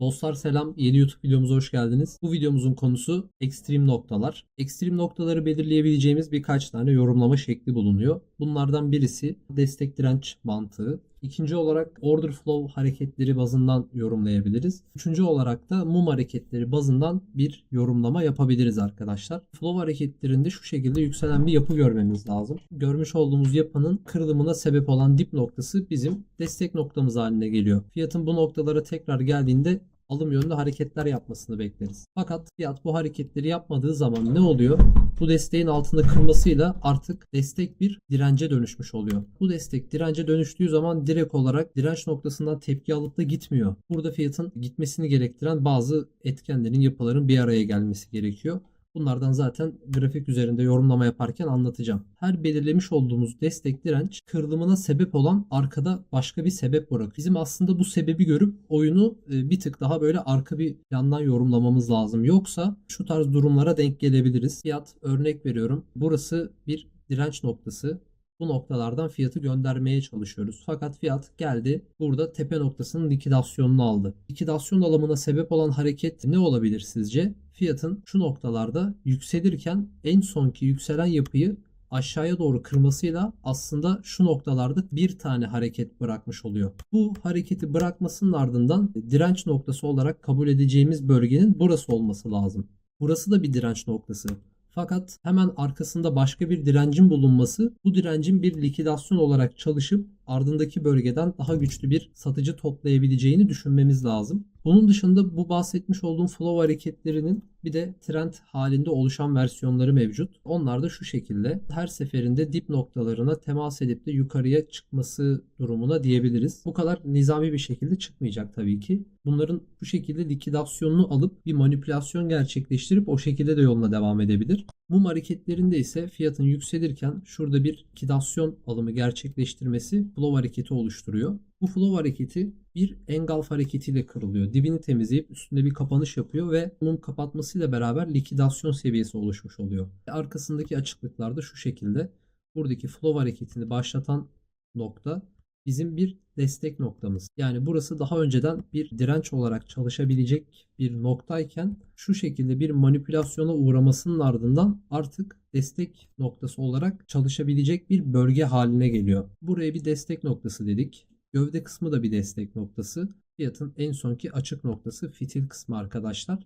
Dostlar selam, yeni YouTube videomuza hoş geldiniz. Bu videomuzun konusu ekstrem noktalar. Ekstrem noktaları belirleyebileceğimiz birkaç tane yorumlama şekli bulunuyor. Bunlardan birisi destek direnç mantığı. İkinci olarak order flow hareketleri bazından yorumlayabiliriz. Üçüncü olarak da mum hareketleri bazından bir yorumlama yapabiliriz arkadaşlar. Flow hareketlerinde şu şekilde yükselen bir yapı görmemiz lazım. Görmüş olduğumuz yapının kırılımına sebep olan dip noktası bizim destek noktamız haline geliyor. Fiyatın bu noktalara tekrar geldiğinde alım yönünde hareketler yapmasını bekleriz. Fakat fiyat bu hareketleri yapmadığı zaman ne oluyor? Bu desteğin altında kırmasıyla artık destek bir dirence dönüşmüş oluyor. Bu destek dirence dönüştüğü zaman direkt olarak direnç noktasından tepki alıp da gitmiyor. Burada fiyatın gitmesini gerektiren bazı etkenlerin, yapıların bir araya gelmesi gerekiyor. Bunlardan zaten grafik üzerinde yorumlama yaparken anlatacağım. Her belirlemiş olduğumuz destek direnç kırılımına sebep olan arkada başka bir sebep bırakıyor. Bizim aslında bu sebebi görüp oyunu e, bir tık daha böyle arka bir yandan yorumlamamız lazım. Yoksa şu tarz durumlara denk gelebiliriz. Fiyat örnek veriyorum. Burası bir direnç noktası bu noktalardan fiyatı göndermeye çalışıyoruz. Fakat fiyat geldi burada tepe noktasının likidasyonunu aldı. Likidasyon alımına sebep olan hareket ne olabilir sizce? Fiyatın şu noktalarda yükselirken en sonki yükselen yapıyı aşağıya doğru kırmasıyla aslında şu noktalarda bir tane hareket bırakmış oluyor. Bu hareketi bırakmasının ardından direnç noktası olarak kabul edeceğimiz bölgenin burası olması lazım. Burası da bir direnç noktası. Fakat hemen arkasında başka bir direncin bulunması bu direncin bir likidasyon olarak çalışıp ardındaki bölgeden daha güçlü bir satıcı toplayabileceğini düşünmemiz lazım. Bunun dışında bu bahsetmiş olduğum flow hareketlerinin bir de trend halinde oluşan versiyonları mevcut. Onlar da şu şekilde her seferinde dip noktalarına temas edip de yukarıya çıkması durumuna diyebiliriz. Bu kadar nizami bir şekilde çıkmayacak tabii ki. Bunların bu şekilde likidasyonunu alıp bir manipülasyon gerçekleştirip o şekilde de yoluna devam edebilir. Mum hareketlerinde ise fiyatın yükselirken şurada bir likidasyon alımı gerçekleştirmesi flow hareketi oluşturuyor. Bu flow hareketi bir engulf hareketiyle kırılıyor. Dibini temizleyip üstünde bir kapanış yapıyor ve mum kapatmasıyla beraber likidasyon seviyesi oluşmuş oluyor. Arkasındaki açıklıklar da şu şekilde. Buradaki flow hareketini başlatan nokta bizim bir destek noktamız. Yani burası daha önceden bir direnç olarak çalışabilecek bir noktayken şu şekilde bir manipülasyona uğramasının ardından artık destek noktası olarak çalışabilecek bir bölge haline geliyor. Buraya bir destek noktası dedik. Gövde kısmı da bir destek noktası. Fiyatın en sonki açık noktası fitil kısmı arkadaşlar.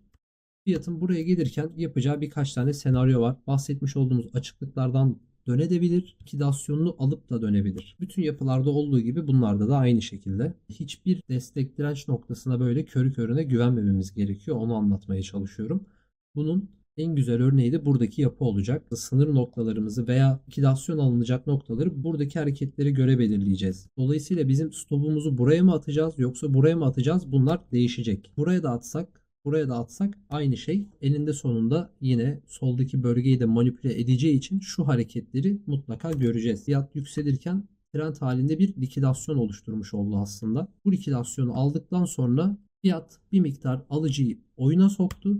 Fiyatın buraya gelirken yapacağı birkaç tane senaryo var. Bahsetmiş olduğumuz açıklıklardan dönebilir. Likidasyonunu alıp da dönebilir. Bütün yapılarda olduğu gibi bunlarda da aynı şekilde. Hiçbir destek direnç noktasına böyle körü körüne güvenmememiz gerekiyor. Onu anlatmaya çalışıyorum. Bunun en güzel örneği de buradaki yapı olacak. Sınır noktalarımızı veya likidasyon alınacak noktaları buradaki hareketlere göre belirleyeceğiz. Dolayısıyla bizim stopumuzu buraya mı atacağız yoksa buraya mı atacağız? Bunlar değişecek. Buraya da atsak Buraya da atsak aynı şey. Elinde sonunda yine soldaki bölgeyi de manipüle edeceği için şu hareketleri mutlaka göreceğiz. Fiyat yükselirken trend halinde bir likidasyon oluşturmuş oldu aslında. Bu likidasyonu aldıktan sonra fiyat bir miktar alıcıyı oyuna soktu.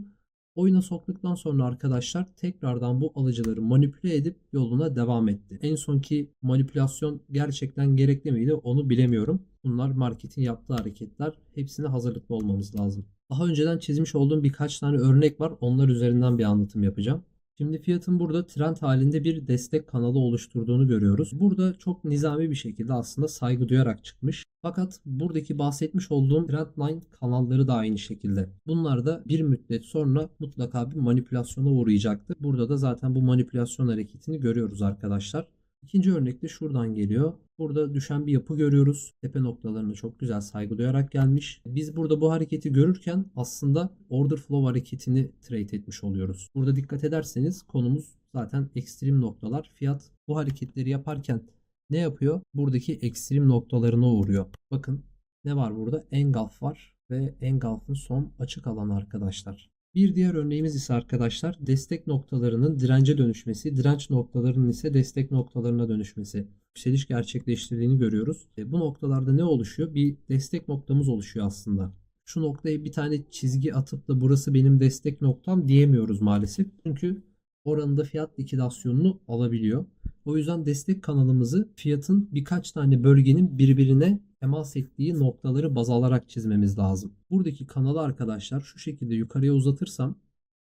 Oyuna soktuktan sonra arkadaşlar tekrardan bu alıcıları manipüle edip yoluna devam etti. En sonki manipülasyon gerçekten gerekli miydi onu bilemiyorum. Bunlar marketin yaptığı hareketler. Hepsine hazırlıklı olmamız lazım. Daha önceden çizmiş olduğum birkaç tane örnek var. Onlar üzerinden bir anlatım yapacağım. Şimdi fiyatın burada trend halinde bir destek kanalı oluşturduğunu görüyoruz. Burada çok nizami bir şekilde aslında saygı duyarak çıkmış. Fakat buradaki bahsetmiş olduğum trendline kanalları da aynı şekilde. Bunlar da bir müddet sonra mutlaka bir manipülasyona uğrayacaktır. Burada da zaten bu manipülasyon hareketini görüyoruz arkadaşlar. İkinci örnek de şuradan geliyor. Burada düşen bir yapı görüyoruz. Tepe noktalarını çok güzel saygı duyarak gelmiş. Biz burada bu hareketi görürken aslında order flow hareketini trade etmiş oluyoruz. Burada dikkat ederseniz konumuz zaten ekstrem noktalar. Fiyat bu hareketleri yaparken ne yapıyor? Buradaki ekstrem noktalarına uğruyor. Bakın ne var burada? Engulf var ve engulf'ın son açık alanı arkadaşlar. Bir diğer örneğimiz ise arkadaşlar destek noktalarının dirence dönüşmesi, direnç noktalarının ise destek noktalarına dönüşmesi. Yükseliş gerçekleştirdiğini görüyoruz. E, bu noktalarda ne oluşuyor? Bir destek noktamız oluşuyor aslında. Şu noktaya bir tane çizgi atıp da burası benim destek noktam diyemiyoruz maalesef. Çünkü oranında fiyat likidasyonunu alabiliyor. O yüzden destek kanalımızı fiyatın birkaç tane bölgenin birbirine temas ettiği noktaları baz alarak çizmemiz lazım. Buradaki kanalı arkadaşlar şu şekilde yukarıya uzatırsam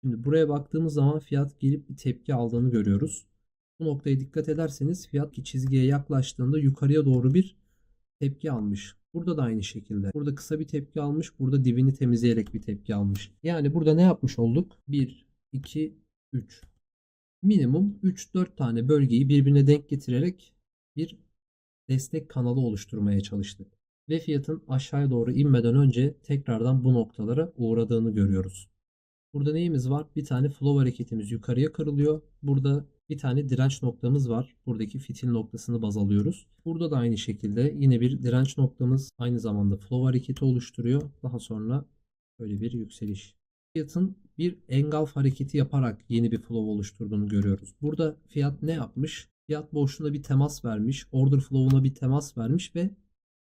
şimdi buraya baktığımız zaman fiyat gelip bir tepki aldığını görüyoruz. Bu noktaya dikkat ederseniz fiyat ki çizgiye yaklaştığında yukarıya doğru bir tepki almış. Burada da aynı şekilde. Burada kısa bir tepki almış. Burada dibini temizleyerek bir tepki almış. Yani burada ne yapmış olduk? 1, 2, 3. Minimum 3-4 tane bölgeyi birbirine denk getirerek bir destek kanalı oluşturmaya çalıştık. Ve fiyatın aşağıya doğru inmeden önce tekrardan bu noktalara uğradığını görüyoruz. Burada neyimiz var? Bir tane flow hareketimiz yukarıya kırılıyor. Burada bir tane direnç noktamız var. Buradaki fitil noktasını baz alıyoruz. Burada da aynı şekilde yine bir direnç noktamız aynı zamanda flow hareketi oluşturuyor. Daha sonra böyle bir yükseliş. Fiyatın bir engulf hareketi yaparak yeni bir flow oluşturduğunu görüyoruz. Burada fiyat ne yapmış? Fiyat boşluğuna bir temas vermiş. Order flow'una bir temas vermiş ve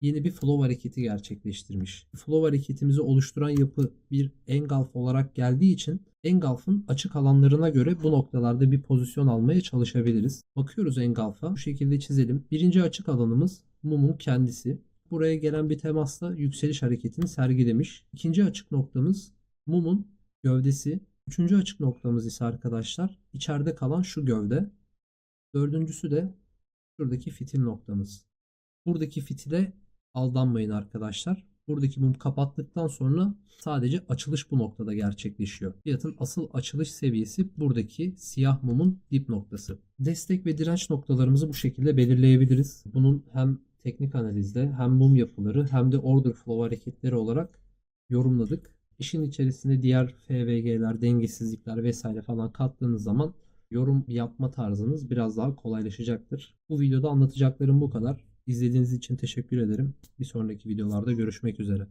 yeni bir flow hareketi gerçekleştirmiş. Flow hareketimizi oluşturan yapı bir engulf olarak geldiği için engulf'ın açık alanlarına göre bu noktalarda bir pozisyon almaya çalışabiliriz. Bakıyoruz engulf'a. Bu şekilde çizelim. Birinci açık alanımız mumun kendisi. Buraya gelen bir temasla yükseliş hareketini sergilemiş. İkinci açık noktamız mumun gövdesi. Üçüncü açık noktamız ise arkadaşlar içeride kalan şu gövde. Dördüncüsü de şuradaki fitil noktamız. Buradaki fitile aldanmayın arkadaşlar. Buradaki mum kapattıktan sonra sadece açılış bu noktada gerçekleşiyor. Fiyatın asıl açılış seviyesi buradaki siyah mumun dip noktası. Destek ve direnç noktalarımızı bu şekilde belirleyebiliriz. Bunun hem teknik analizde hem mum yapıları hem de order flow hareketleri olarak yorumladık. İşin içerisinde diğer FVG'ler, dengesizlikler vesaire falan kattığınız zaman yorum yapma tarzınız biraz daha kolaylaşacaktır. Bu videoda anlatacaklarım bu kadar. İzlediğiniz için teşekkür ederim. Bir sonraki videolarda görüşmek üzere.